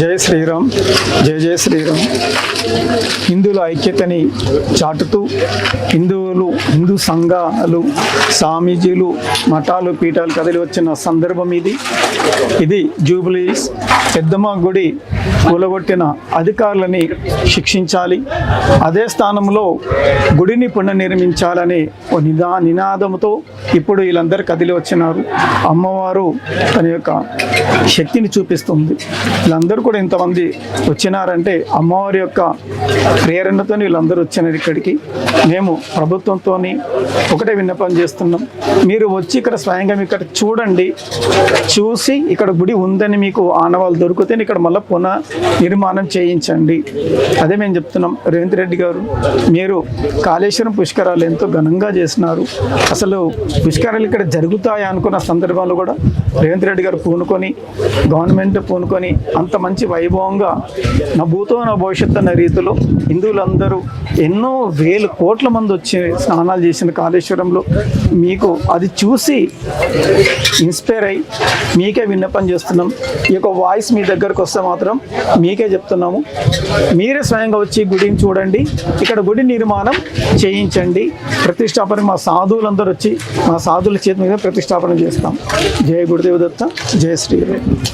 జయ శ్రీరామ్ జయ జయ శ్రీరామ్. హిందువుల ఐక్యతని చాటుతూ హిందువులు హిందూ సంఘాలు స్వామీజీలు మఠాలు పీఠాలు కదిలి వచ్చిన సందర్భం ఇది. ఇది జూబిలీస్ పెద్దమ్మ గుడి కూలగొట్టిన అధికారులని శిక్షించాలి. అదే స్థానంలో గుడిని పునర్నిర్మించాలని ఓ నిదా నినాదంతో ఇప్పుడు వీళ్ళందరూ కదిలి వచ్చినారు. అమ్మవారు తన యొక్క శక్తిని చూపిస్తుంది. వీళ్ళందరూ కూడా ఇంతమంది వచ్చినారంటే అమ్మవారి యొక్క ప్రేరణతో వీళ్ళందరూ వచ్చినారు ఇక్కడికి. మేము ప్రభుత్వంతో ఒకటే విన్నపం చేస్తున్నాం. మీరు వచ్చి ఇక్కడ స్వయంగా ఇక్కడ చూడండి. చూసి ఇక్కడ గుడి ఉందని మీకు ఆనవాళ్ళు దొరికితే ఇక్కడ మళ్ళీ పునః నిర్మాణం చేయించండి. అదే మేము చెప్తున్నాం. రేవంత్ రెడ్డి గారు మీరు కాళేశ్వరం పుష్కరాలు ఎంతో ఘనంగా చేసినారు. అసలు పుష్కరాలు ఇక్కడ జరుగుతాయా అనుకున్న సందర్భంలో కూడా రేవంత్ రెడ్డి గారు పూనుకొని గవర్నమెంట్ పూనుకొని అంత మంచి వైభవంగా నా భూతో నా భవిష్యత్తు అన్న రీతిలో హిందువులందరూ ఎన్నో వేల కోట్ల మంది వచ్చి స్నానాలు చేసిన కాళేశ్వరంలో. మీకు అది చూసి ఇన్స్పైర్ అయ్యి మీకే విన్నపం చేస్తున్నాం. ఈ యొక్క వాయిస్ మీ దగ్గరకు వస్తే మాత్రం మీకే చెప్తున్నాము. మీరే స్వయంగా వచ్చి గుడిని చూడండి. ఇక్కడ గుడి నిర్మాణం చేయించండి. ప్రతిష్టాపన మా సాధువులందరూ వచ్చి మా సాధువుల చేతి మీద ప్రతిష్టాపన చేస్తాం. జయ గురుదేవదత్త జయ శ్రీరామ్.